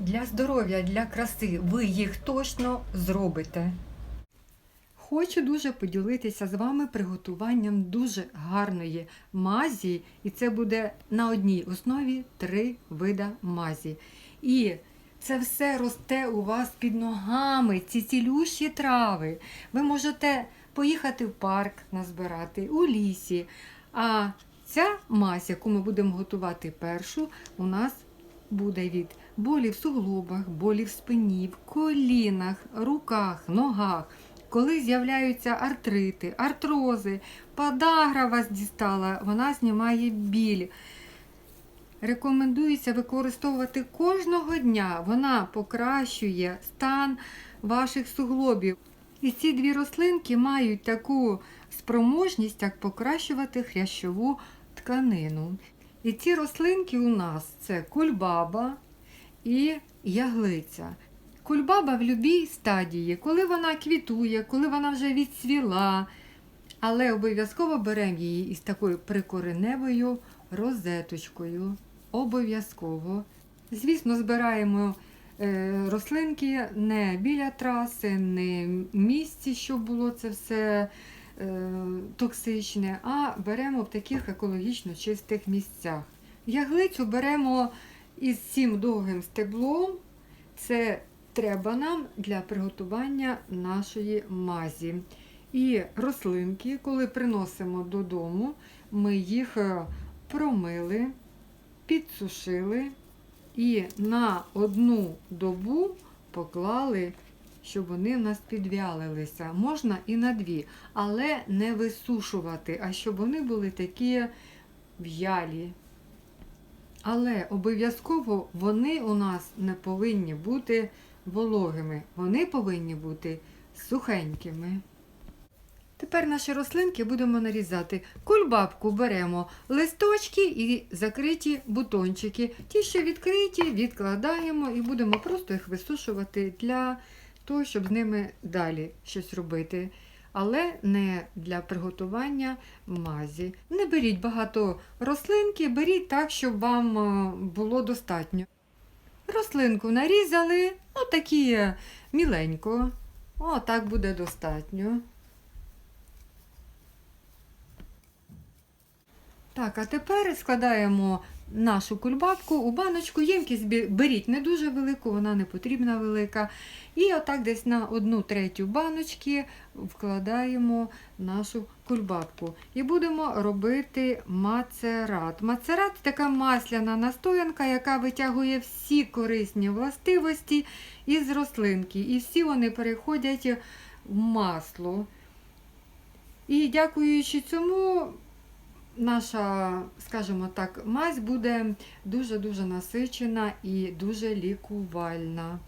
Для здоров'я, для краси ви їх точно зробите. Хочу дуже поділитися з вами приготуванням дуже гарної мазі, і це буде на одній основі три вида мазі. І це все росте у вас під ногами, ці цілющі трави. Ви можете поїхати в парк назбирати, у лісі. А ця мазь, яку ми будемо готувати першу, у нас буде від болі в суглобах, болі в спині, в колінах, руках, ногах. Коли з'являються артрити, артрози, подагра вас дістала, вона знімає біль. Рекомендується використовувати кожного дня. Вона покращує стан ваших суглобів. І ці дві рослинки мають таку спроможність, як покращувати хрящову тканину. І ці рослинки у нас це кульбаба і яглиця. Кульбаба в будь-якій стадії, коли вона квітує, коли вона вже відцвіла. Але обов'язково беремо її із такою прикореневою розеточкою. Обов'язково. Звісно, збираємо е, рослинки не біля траси, не в місці, щоб було це все е, токсичне, а беремо в таких екологічно чистих місцях. Яглицю беремо із цим довгим стеблом. Це треба нам для приготування нашої мазі. І рослинки, коли приносимо додому, ми їх е, промили, підсушили і на одну добу поклали, щоб вони в нас підвялилися. Можна і на дві, але не висушувати, а щоб вони були такі в'ялі. Але обов'язково вони у нас не повинні бути вологими, вони повинні бути сухенькими. Тепер наші рослинки будемо нарізати. Кульбабку беремо листочки і закриті бутончики. Ті, що відкриті, відкладаємо і будемо просто їх висушувати для того, щоб з ними далі щось робити. Але не для приготування мазі. Не беріть багато рослинки, беріть так, щоб вам е, було достатньо. Рослинку нарізали, такі е, міленько. О, так буде достатньо. Так, а тепер складаємо нашу кульбабку у баночку. Ємкість беріть не дуже велику, вона не потрібна велика. І отак десь на одну третю баночки вкладаємо нашу кульбабку. І будемо робити мацерат. Мацерат така масляна настоянка, яка витягує всі корисні властивості із рослинки. І всі вони переходять в масло. І дякуючи цьому, наша, скажімо так, мазь буде дуже-дуже насичена і дуже лікувальна.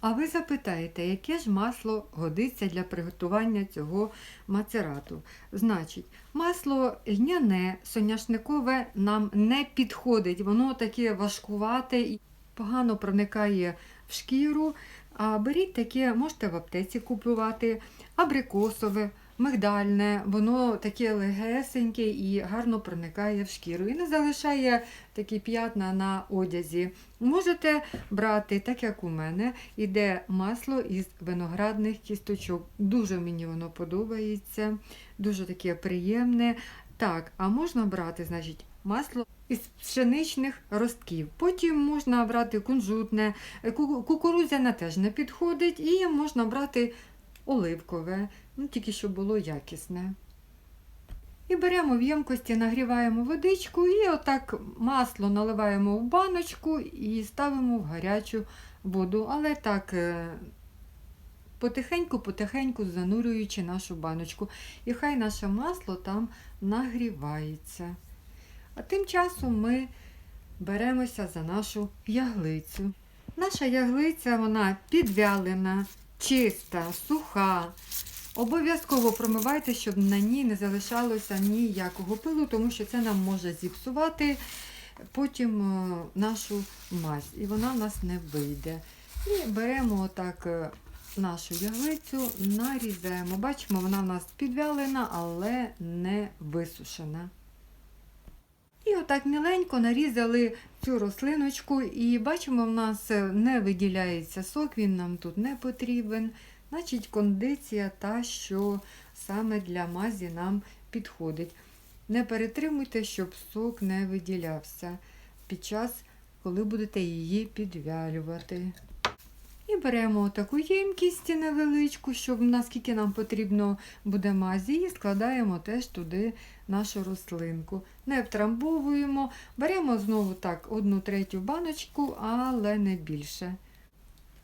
А ви запитаєте, яке ж масло годиться для приготування цього мацерату? Значить, масло льняне, соняшникове нам не підходить, воно таке важкувате і погано проникає в шкіру. А беріть таке, можете в аптеці купувати, абрикосове, мигдальне, воно таке легесеньке і гарно проникає в шкіру і не залишає такі п'ятна на одязі. Можете брати, так як у мене, іде масло із виноградних кісточок. Дуже мені воно подобається, дуже таке приємне. Так, а можна брати, значить, масло із пшеничних ростків. Потім можна брати кунжутне, ку- кукурудзяне теж не підходить, і можна брати оливкове, ну тільки щоб було якісне. І беремо в ємкості, нагріваємо водичку і отак масло наливаємо в баночку і ставимо в гарячу воду. Але так потихеньку-потихеньку занурюючи нашу баночку. І хай наше масло там нагрівається. А тим часом ми беремося за нашу яглицю. Наша яглиця вона підвялена, чиста, суха. Обов'язково промивайте, щоб на ній не залишалося ніякого пилу, тому що це нам може зіпсувати потім е, нашу мазь, і вона в нас не вийде. І беремо отак е, нашу яглицю, нарізаємо. Бачимо, вона в нас підвялена, але не висушена. І отак міленько нарізали цю рослиночку і бачимо, в нас е, не виділяється сок, він нам тут не потрібен. Значить, кондиція та, що саме для мазі нам підходить. Не перетримуйте, щоб сок не виділявся під час, коли будете її підвялювати. І беремо таку ємкість невеличку, щоб наскільки нам потрібно буде мазі, і складаємо теж туди нашу рослинку. Не втрамбовуємо, беремо знову так одну третю баночку, але не більше.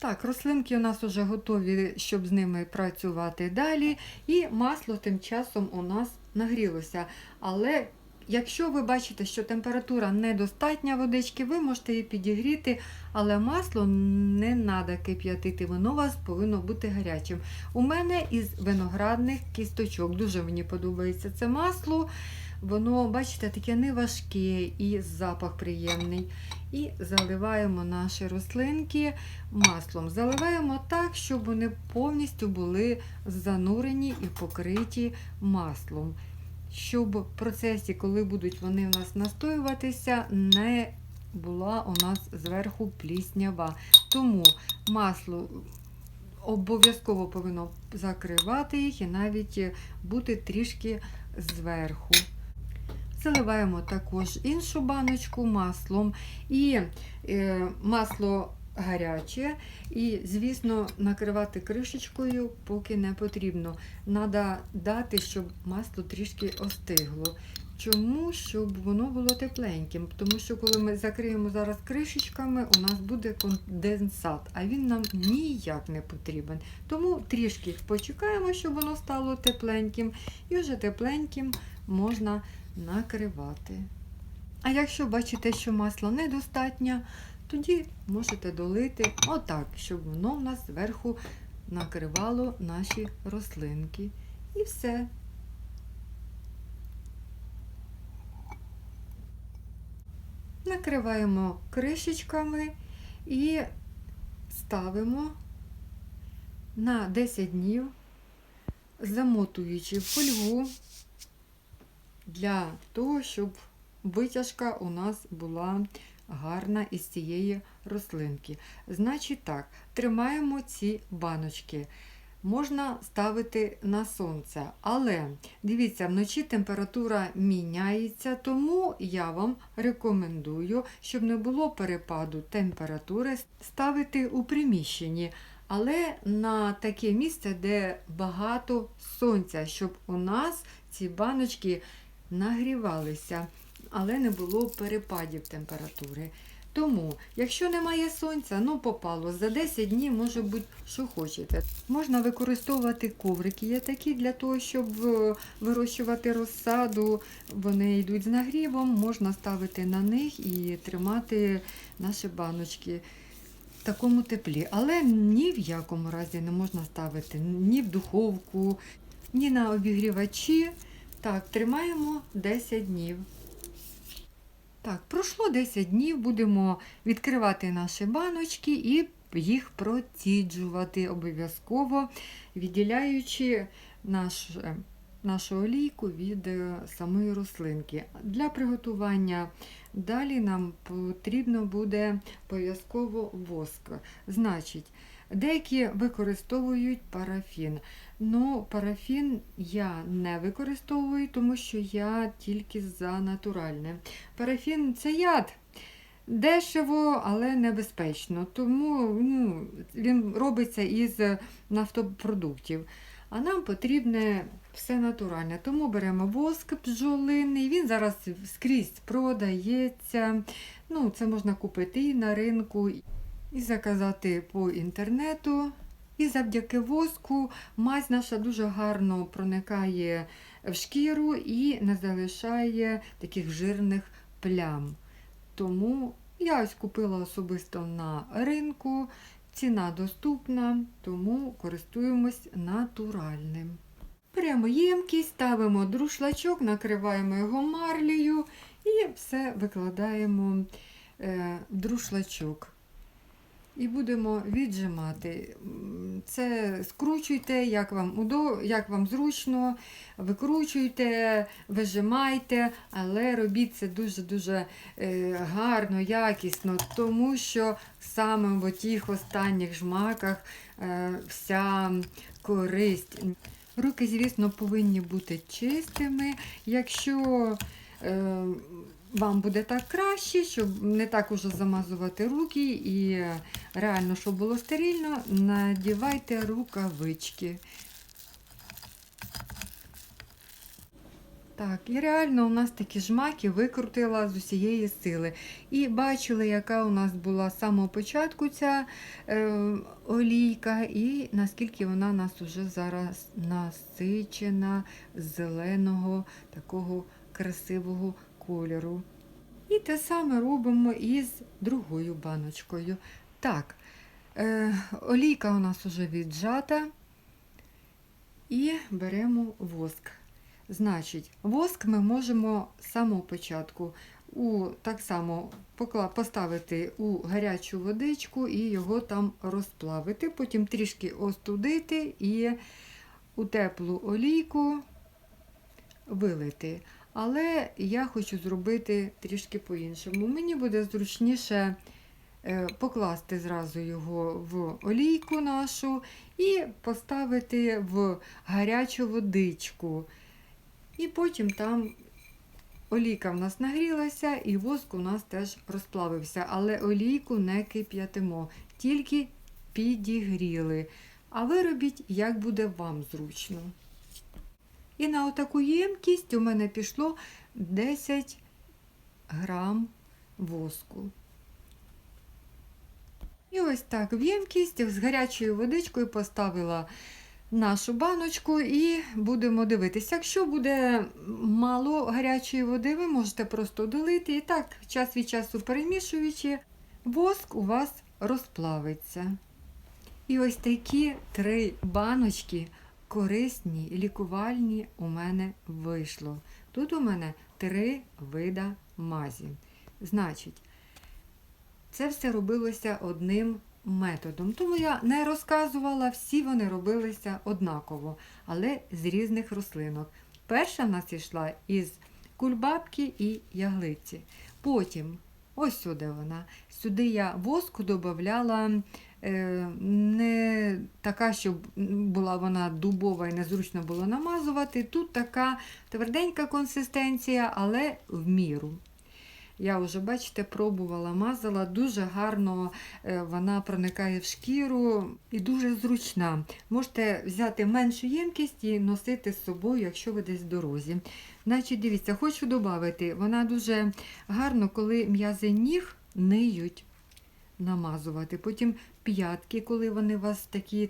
Так, рослинки у нас вже готові, щоб з ними працювати далі. І масло тим часом у нас нагрілося. Але якщо ви бачите, що температура недостатня водички, ви можете її підігріти, але масло не треба кип'ятити, воно у вас повинно бути гарячим. У мене із виноградних кісточок. Дуже мені подобається це масло. Воно, бачите, таке неважке і запах приємний. І заливаємо наші рослинки маслом. Заливаємо так, щоб вони повністю були занурені і покриті маслом. Щоб в процесі, коли будуть вони в нас настоюватися, не була у нас зверху пліснява. Тому масло обов'язково повинно закривати їх і навіть бути трішки зверху. Заливаємо також іншу баночку маслом. І е, масло гаряче. І, звісно, накривати кришечкою поки не потрібно. Треба дати, щоб масло трішки остигло. Чому? Щоб воно було тепленьким. Тому що коли ми закриємо зараз кришечками, у нас буде конденсат, а він нам ніяк не потрібен. Тому трішки почекаємо, щоб воно стало тепленьким, і вже тепленьким можна накривати. А якщо бачите, що масла недостатньо, тоді можете долити отак, щоб воно в нас зверху накривало наші рослинки. І все. Накриваємо кришечками і ставимо на 10 днів, замотуючи фольгу для того, щоб витяжка у нас була гарна із цієї рослинки. Значить так, тримаємо ці баночки. Можна ставити на сонце, але дивіться, вночі температура міняється, тому я вам рекомендую, щоб не було перепаду температури, ставити у приміщенні, але на таке місце, де багато сонця, щоб у нас ці баночки нагрівалися, але не було перепадів температури. Тому, якщо немає сонця, ну попало, за 10 днів може бути, що хочете. Можна використовувати коврики, є такі для того, щоб е, вирощувати розсаду. Вони йдуть з нагрівом, можна ставити на них і тримати наші баночки в такому теплі. Але ні в якому разі не можна ставити ні в духовку, ні на обігрівачі. Так, тримаємо 10 днів. Так, пройшло 10 днів, будемо відкривати наші баночки і їх проціджувати обов'язково, відділяючи наш, нашу олійку від е, самої рослинки. Для приготування далі нам потрібно буде обов'язково воск. Значить, деякі використовують парафін. Ну, парафін я не використовую, тому що я тільки за натуральне. Парафін це яд. Дешево, але небезпечно. Тому ну, він робиться із нафтопродуктів. А нам потрібне все натуральне. Тому беремо воск бджолиний, він зараз скрізь продається. Ну, Це можна купити і на ринку, і заказати по інтернету. І завдяки воску мазь наша дуже гарно проникає в шкіру і не залишає таких жирних плям. Тому я ось купила особисто на ринку, ціна доступна, тому користуємось натуральним. Беремо ємкість, ставимо друшлачок, накриваємо його марлею і все викладаємо е, друшлачок. І будемо віджимати. Це скручуйте, як вам, як вам зручно, викручуйте, вижимайте, але робіть це дуже-дуже е, гарно, якісно, тому що саме в тих останніх жмаках е, вся користь. Руки, звісно, повинні бути чистими. Якщо е, вам буде так краще, щоб не так уже замазувати руки і е, реально, щоб було стерильно, надівайте рукавички. Так, і реально у нас такі жмаки викрутила з усієї сили. І бачили, яка у нас була з самого початку ця е, олійка, і наскільки вона у нас уже зараз насичена зеленого такого красивого кольору. І те саме робимо із другою баночкою. Так, е, олійка у нас вже віджата. І беремо воск. Значить, воск ми можемо з самого початку у, так само поставити у гарячу водичку і його там розплавити, потім трішки остудити і у теплу олійку вилити. Але я хочу зробити трішки по-іншому. Мені буде зручніше е, покласти зразу його в олійку нашу і поставити в гарячу водичку. І потім там олійка в нас нагрілася, і воск у нас теж розплавився. Але олійку не кип'ятимо, тільки підігріли. А ви робіть, як буде вам зручно. І на отаку ємкість у мене пішло 10 грам воску. І ось так в ємкість з гарячою водичкою поставила нашу баночку і будемо дивитися. Якщо буде мало гарячої води, ви можете просто долити і так, час від часу перемішуючи, воск у вас розплавиться. І ось такі три баночки корисні, лікувальні у мене вийшло. Тут у мене три вида мазі. Значить, це все робилося одним методом. Тому я не розказувала, всі вони робилися однаково, але з різних рослинок. Перша в нас йшла із кульбабки і яглиці. Потім, ось сюди вона. Сюди я воску додавала не така, щоб була вона дубова і незручно було намазувати. Тут така тверденька консистенція, але в міру. Я вже, бачите, пробувала, мазала, дуже гарно е, вона проникає в шкіру і дуже зручна. Можете взяти меншу ємкість і носити з собою, якщо ви десь в дорозі. Значить, дивіться, хочу додати, вона дуже гарно, коли м'язи ніг ниють намазувати. Потім п'ятки, коли вони у вас такі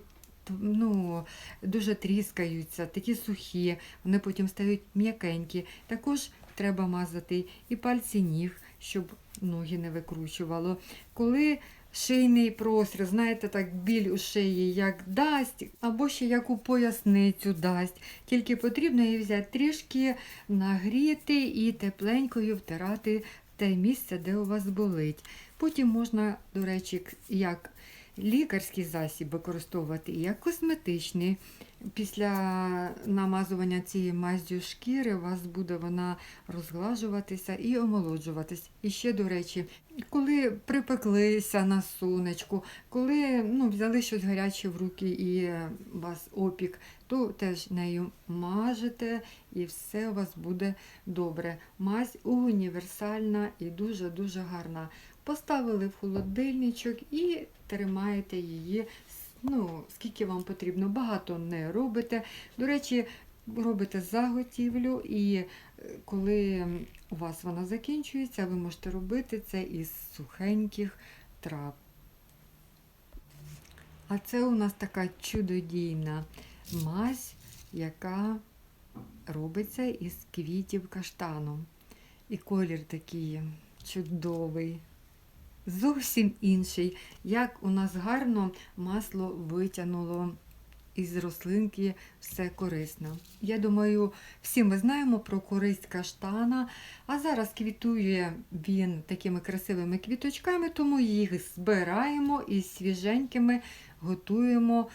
ну, дуже тріскаються, такі сухі, вони потім стають м'якенькі. Також треба мазати і пальці ніг, щоб ноги не викручувало. Коли шийний простір, знаєте, так біль у шиї як дасть, або ще як у поясницю дасть. Тільки потрібно її взяти трішки нагріти і тепленькою втирати те місце, де у вас болить. Потім можна, до речі, як лікарський засіб використовувати, як косметичний. Після намазування цієї маздю шкіри у вас буде вона розглажуватися і омолоджуватись. І ще, до речі, коли припеклися на сонечку, коли ну, взяли щось гаряче в руки і е, у вас опік, то теж нею мажете і все у вас буде добре. Мазь універсальна і дуже-дуже гарна. Поставили в холодильничок і тримаєте її ну, скільки вам потрібно. Багато не робите. До речі, робите заготівлю, і е, коли у вас вона закінчується, ви можете робити це із сухеньких трав. А це у нас така чудодійна мазь, яка робиться із квітів каштану. І колір такий чудовий зовсім інший, як у нас гарно масло витягнуло із рослинки все корисно. Я думаю, всі ми знаємо про користь каштана, а зараз квітує він такими красивими квіточками, тому їх збираємо і свіженькими готуємо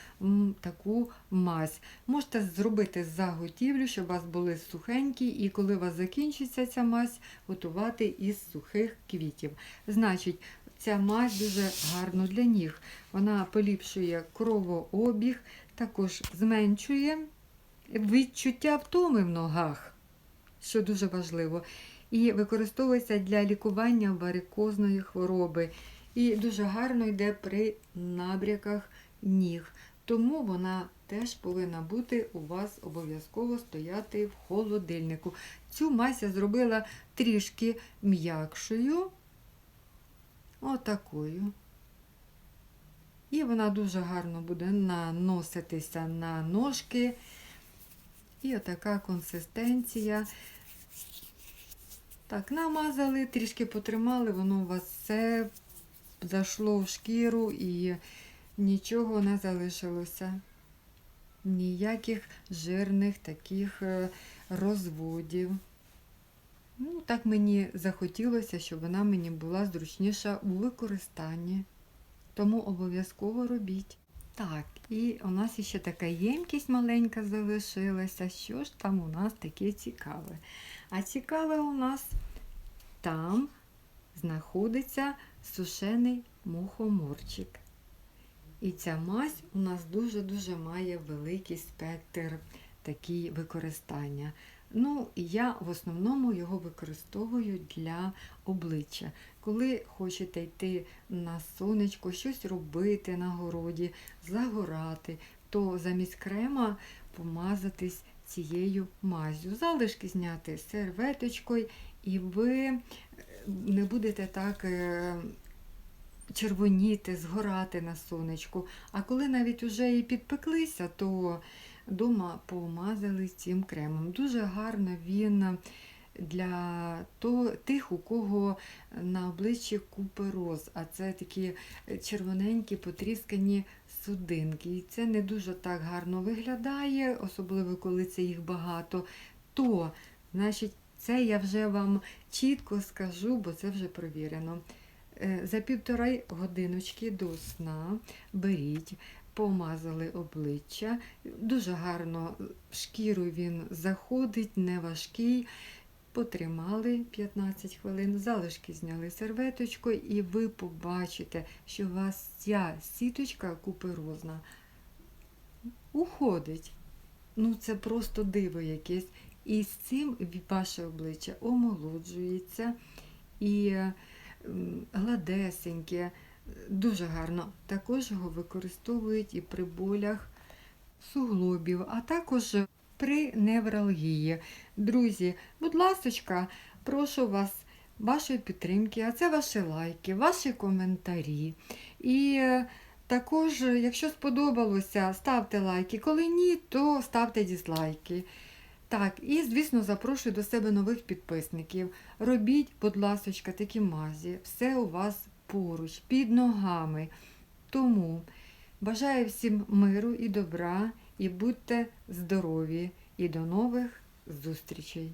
таку мазь. Можете зробити заготівлю, щоб у вас були сухенькі, і коли у вас закінчиться ця мазь, готувати із сухих квітів. Значить, ця мазь дуже гарно для ніг. Вона поліпшує кровообіг, також зменшує відчуття втоми в ногах, що дуже важливо. І використовується для лікування варикозної хвороби. І дуже гарно йде при набряках ніг. Тому вона теж повинна бути у вас обов'язково стояти в холодильнику. Цю мазь я зробила трішки м'якшою. Отакою. І вона дуже гарно буде наноситися на ножки. І отака консистенція. Так, намазали, трішки потримали, воно у вас все зайшло в шкіру і нічого не залишилося. Ніяких жирних таких е, розводів. Ну, так мені захотілося, щоб вона мені була зручніша у використанні. Тому обов'язково робіть. Так, і у нас ще така ємкість маленька залишилася. Що ж там у нас таке цікаве? А цікаве у нас там знаходиться сушений мухоморчик. І ця мазь у нас дуже-дуже має великий спектр такий використання. Ну, я в основному його використовую для обличчя. Коли хочете йти на сонечко, щось робити на городі, загорати, то замість крема помазатись цією мазю. Залишки зняти серветочкою, і ви не будете так е, червоніти, згорати на сонечку. А коли навіть уже і підпеклися, то дома помазали цим кремом. Дуже гарно він для тих, у кого на обличчі купероз, а це такі червоненькі потріскані судинки. І це не дуже так гарно виглядає, особливо коли це їх багато. То, значить, це я вже вам чітко скажу, бо це вже провірено. Е, За півтори годиночки до сна беріть, помазали обличчя. Дуже гарно шкіру він заходить, не важкий. Потримали 15 хвилин, залишки зняли серветочкою, і ви побачите, що у вас ця сіточка куперозна уходить. Ну, це просто диво якесь. І з цим ваше обличчя омолоджується і гладесеньке, дуже гарно. Також його використовують і при болях суглобів, а також при невралгії. Друзі, будь ласочка, прошу вас вашої підтримки, а це ваші лайки, ваші коментарі. І е, також, якщо сподобалося, ставте лайки. Коли ні, то ставте дізлайки. Так, і, звісно, запрошую до себе нових підписників. Робіть, будь ласочка, такі мазі. Все у вас поруч, під ногами. Тому бажаю всім миру і добра, і будьте здорові. І до нових зустрічей!